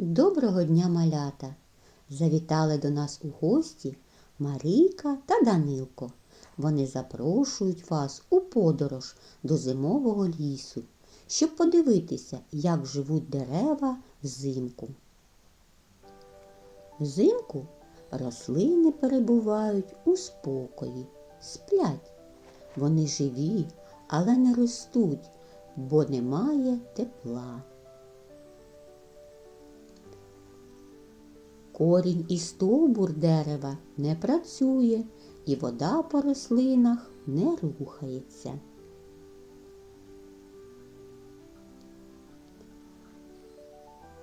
Доброго дня, малята! Завітали до нас у гості Марійка та Данилко. Вони запрошують вас у подорож до зимового лісу, щоб подивитися, як живуть дерева взимку. Взимку рослини перебувають у спокої, сплять. Вони живі, але не ростуть, бо немає тепла. Корінь і стовбур дерева не працює, і вода по рослинах не рухається.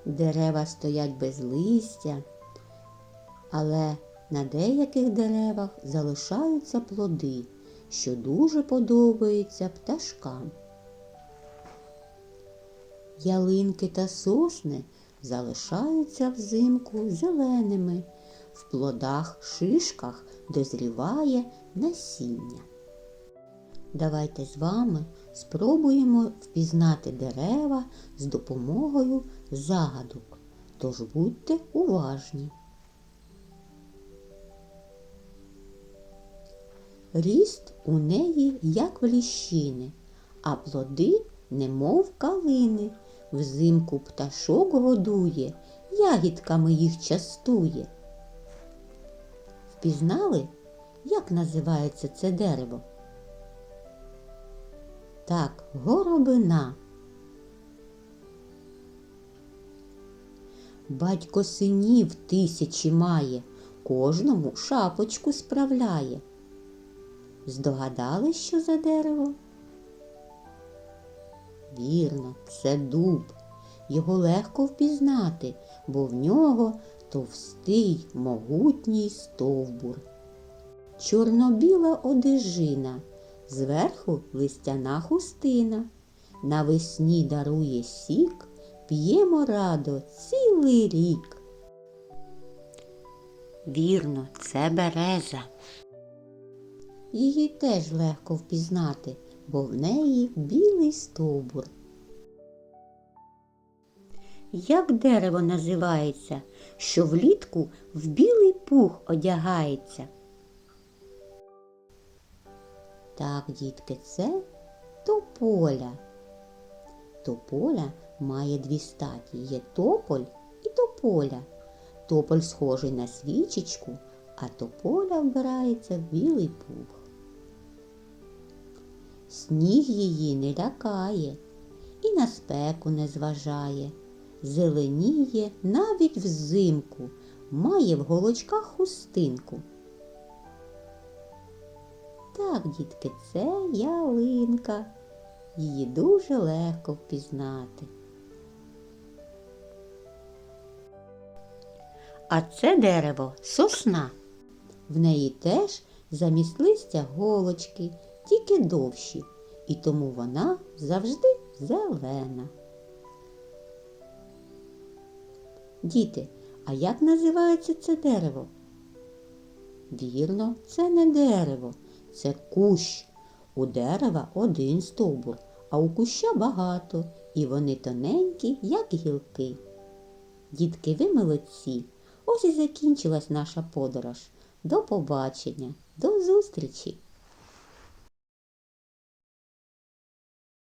Дерева стоять без листя, але на деяких деревах залишаються плоди, що дуже подобаються пташкам. Ялинки та сосни залишаються взимку зеленими, в плодах шишках дозріває насіння. Давайте з вами спробуємо впізнати дерева з допомогою загадок, тож будьте уважні. Ріст у неї, як в ліщини, а плоди, немов калини. Взимку пташок годує, ягідками їх частує. Впізнали, як називається це дерево? Так, горобина. Батько синів тисячі має, кожному шапочку справляє. Здогадали, що за дерево? Вірно, це дуб. Його легко впізнати, бо в нього товстий могутній стовбур. Чорно-біла одежина, зверху листяна хустина. Навесні дарує сік, п'ємо радо цілий рік. Вірно, це береза. Її теж легко впізнати, бо в неї білий стовбур. Як дерево називається, що влітку в білий пух одягається? Так, дітки, це тополя. Тополя має дві статі є тополь і тополя. Тополь схожий на свічечку, а тополя вбирається в білий пух. Сніг її не лякає і на спеку не зважає. Зеленіє навіть взимку, має в голочках хустинку. Так, дітки, це ялинка. Її дуже легко впізнати. А це дерево сосна. В неї теж замість листя голочки, тільки довші, і тому вона завжди зелена. Діти, а як називається це дерево? Вірно, це не дерево, це кущ. У дерева один стовбур, а у куща багато, і вони тоненькі, як гілки. Дітки, ви молодці. Ось і закінчилась наша подорож. До побачення, до зустрічі!